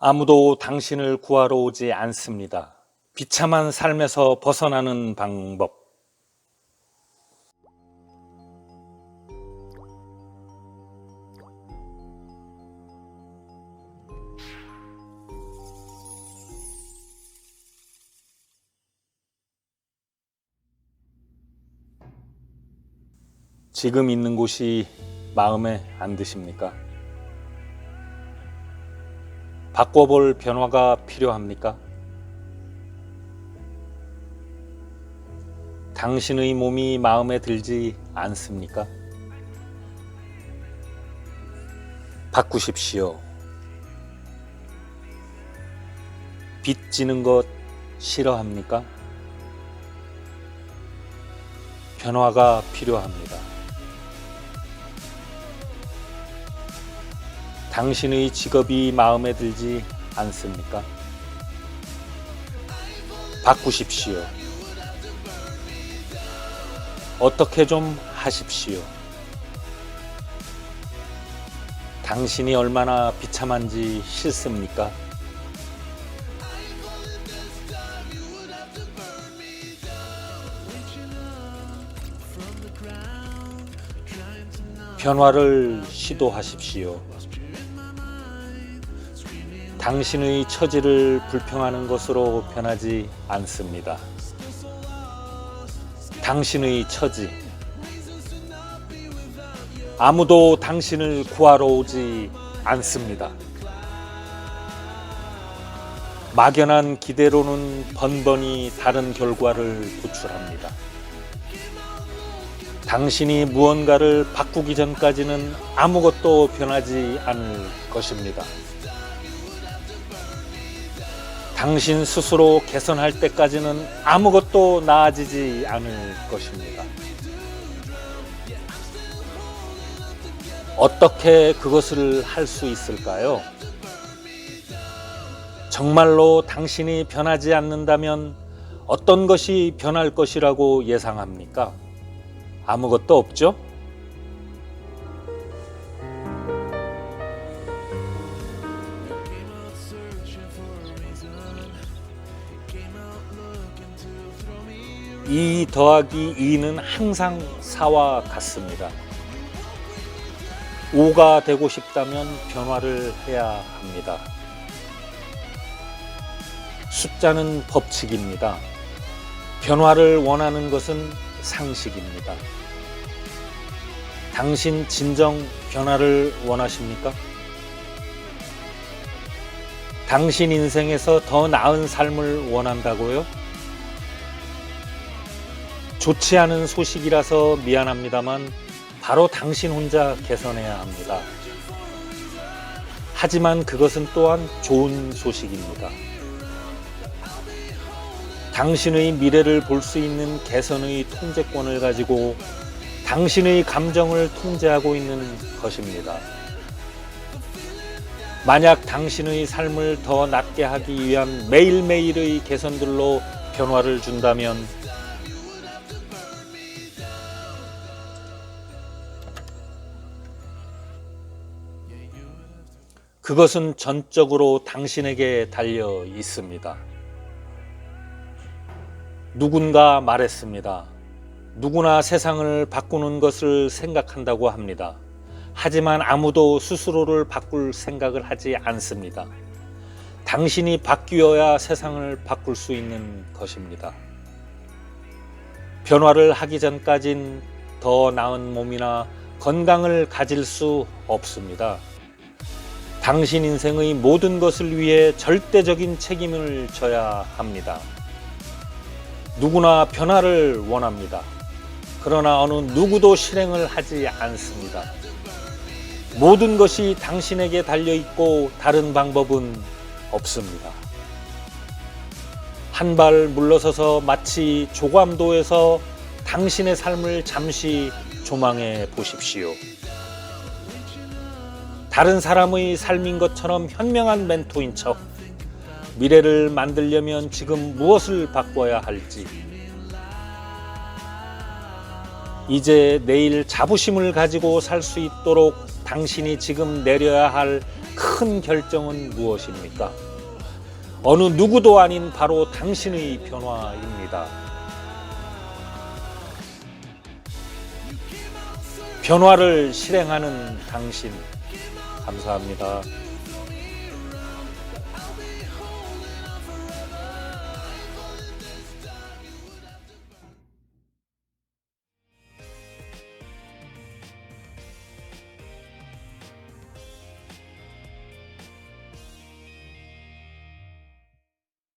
아무도 당신을 구하러 오지 않습니다. 비참한 삶에서 벗어나는 방법. 지금 있는 곳이 마음에 안 드십니까? 바꿔볼 변화가 필요합니까? 당신의 몸이 마음에 들지 않습니까? 바꾸십시오. 빚지는 것 싫어합니까? 변화가 필요합니다. 당신의 직업이 마음에 들지 않습니까? 바꾸십시오. 어떻게 좀 하십시오. 당신이 얼마나 비참한지 싫습니까? 변화를 시도하십시오. 당신의 처지를 불평하는 것으로 변하지 않습니다. 당신의 처지. 아무도 당신을 구하러 오지 않습니다. 막연한 기대로는 번번이 다른 결과를 도출합니다. 당신이 무언가를 바꾸기 전까지는 아무것도 변하지 않을 것입니다. 당신 스스로 개선할 때까지는 아무것도 나아지지 않을 것입니다. 어떻게 그것을 할 수 있을까요? 정말로 당신이 변하지 않는다면 어떤 것이 변할 것이라고 예상합니까? 아무것도 없죠? 이 더하기 2는 항상 4와 같습니다. 5가 되고 싶다면 변화를 해야 합니다. 숫자는 법칙입니다. 변화를 원하는 것은 상식입니다. 당신 진정 변화를 원하십니까? 당신 인생에서 더 나은 삶을 원한다고요? 좋지 않은 소식이라서 미안합니다만 바로 당신 혼자 개선해야 합니다. 하지만 그것은 또한 좋은 소식입니다. 당신의 미래를 볼 수 있는 개선의 통제권을 가지고 당신의 감정을 통제하고 있는 것입니다. 만약 당신의 삶을 더 낫게 하기 위한 매일매일의 개선들로 변화를 준다면 그것은 전적으로 당신에게 달려 있습니다. 누군가 말했습니다. 누구나 세상을 바꾸는 것을 생각한다고 합니다. 하지만 아무도 스스로를 바꿀 생각을 하지 않습니다. 당신이 바뀌어야 세상을 바꿀 수 있는 것입니다. 변화를 하기 전까진 더 나은 몸이나 건강을 가질 수 없습니다. 당신 인생의 모든 것을 위해 절대적인 책임을 져야 합니다. 누구나 변화를 원합니다. 그러나 어느 누구도 실행을 하지 않습니다. 모든 것이 당신에게 달려 있고 다른 방법은 없습니다. 한 발 물러서서 마치 조감도에서 당신의 삶을 잠시 조망해 보십시오. 다른 사람의 삶인 것처럼 현명한 멘토인 척 미래를 만들려면 지금 무엇을 바꿔야 할지 이제 내일 자부심을 가지고 살 수 있도록 당신이 지금 내려야 할 큰 결정은 무엇입니까? 어느 누구도 아닌 바로 당신의 변화입니다. 변화를 실행하는 당신, 감사합니다.